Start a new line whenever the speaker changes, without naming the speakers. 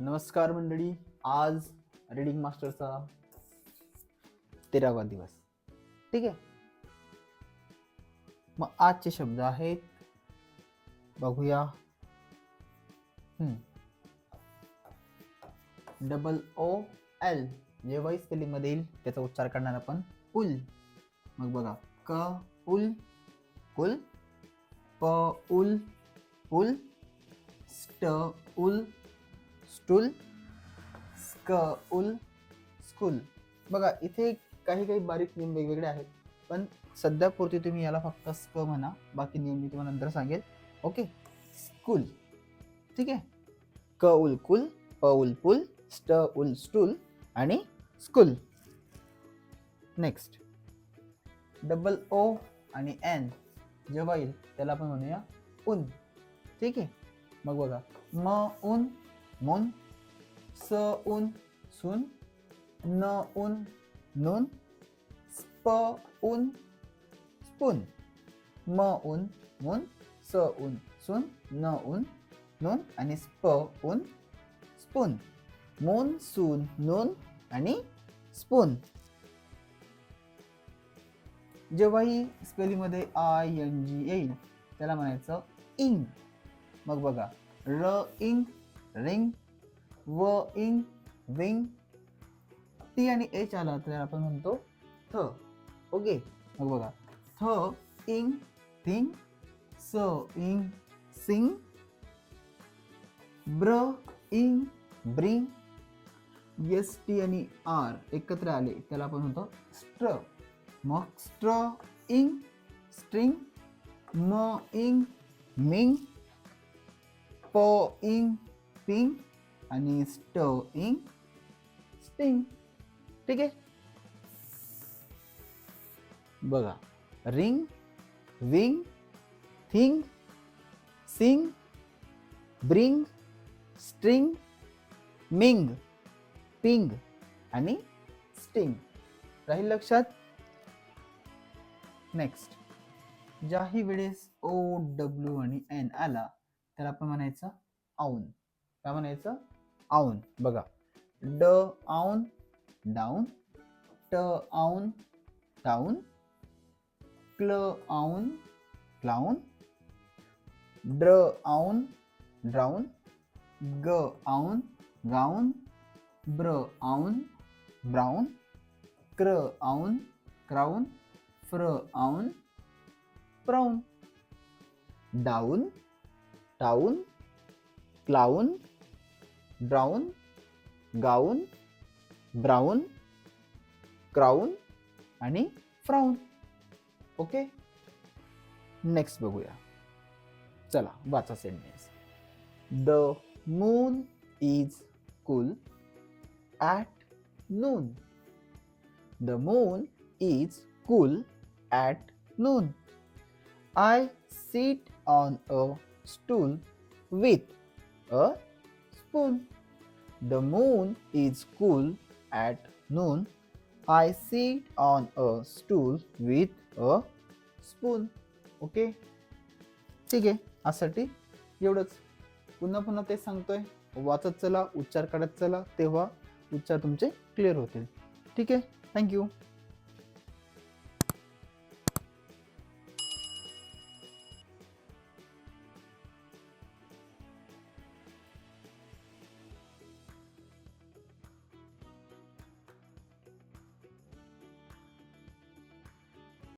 नमस्कार मंडळी आज रीडिंग मास्टरचा तेरावा दिवस. ठीक आहे? मग आजचे शब्द आहेत बघूया. डबल ओ एल जे स्पेलिंगमध्ये येईल त्याचा उच्चार करणार आपण उल. मग बघा क उल कुल प उल उल स्ट उल स्टूल स्क उल स्कूल. बघा इथे काही काही बारीक नियम वेगवेगळे आहेत पण सध्या पुरते तुम्ही याला फक्त स्क म्हणा बाकी नियम मी तुम्हाला नंतर सांगेल. ओके? स्कूल. ठीक आहे? क उल कुल प उल पुल स्ट उल स्टूल आणि स्कूल. नेक्स्ट. डबल ओ आणि एन. जेव्हा येईल त्याला आपण म्हणूया उन. ठीक आहे? मग बघा. म उन मुन स उन सुन न उन नून स्प उन स्पून म उन मुन स उन सुन न उन नून आणि स्प उन स्पून मून सून नून आणि स्पून जेव्हाही स्पेलिंगमध्ये आय एन जी येईल त्याला म्हणायचं इंग मग बघा र इंग रिंग व इंग विंग. टी आणि एच आला तर आपण म्हणतो थ. ओके? मग बघा. थ इंग थिंग स ing sing br ing bring. S T आणि आर एकत्र आले. त्याला आपण म्हणतो स्ट्र. मग स्ट्र इंग स्ट्रिंग. म इंग मिंग. प इंग स्पिंग आणि स्ट इंग स्टिंग. ठीक आहे? बघा. Ring wing thing sing bring string ming ping आणि स्टिंग. राहील लक्षात? नेक्स्ट. ज्याही वेळेस ओ डब्ल्यू आणि एन आला तर आपण म्हणायचं आऊन काय म्हणायचं? आऊन. बघा. ड आऊन डाऊन. ट आऊन टाऊन क्ल आऊन क्लाऊन. ड्र आऊन ड्राऊन. ग आऊन गाऊन. ब्र आऊन brown. Cr own crown. Fr own frown. Down town clown drown gown brown crown आणि फ्राऊन ओके नेक्स्ट बघूया. चला वाचा sentence the moon is cool at noon the moon is cool at noon I sit on a stool with a spoon. The moon is cool at noon. I sit on a stool with a spoon. Okay ठीक आहे. आजसाठी एवढंच. पुन्हा पुन्हा ते सांगतोय. वाचत चला उच्चार काढत चला तेव्हा उच्चार तुमचे क्लिअर होतील. ठीक आहे? थँक्यू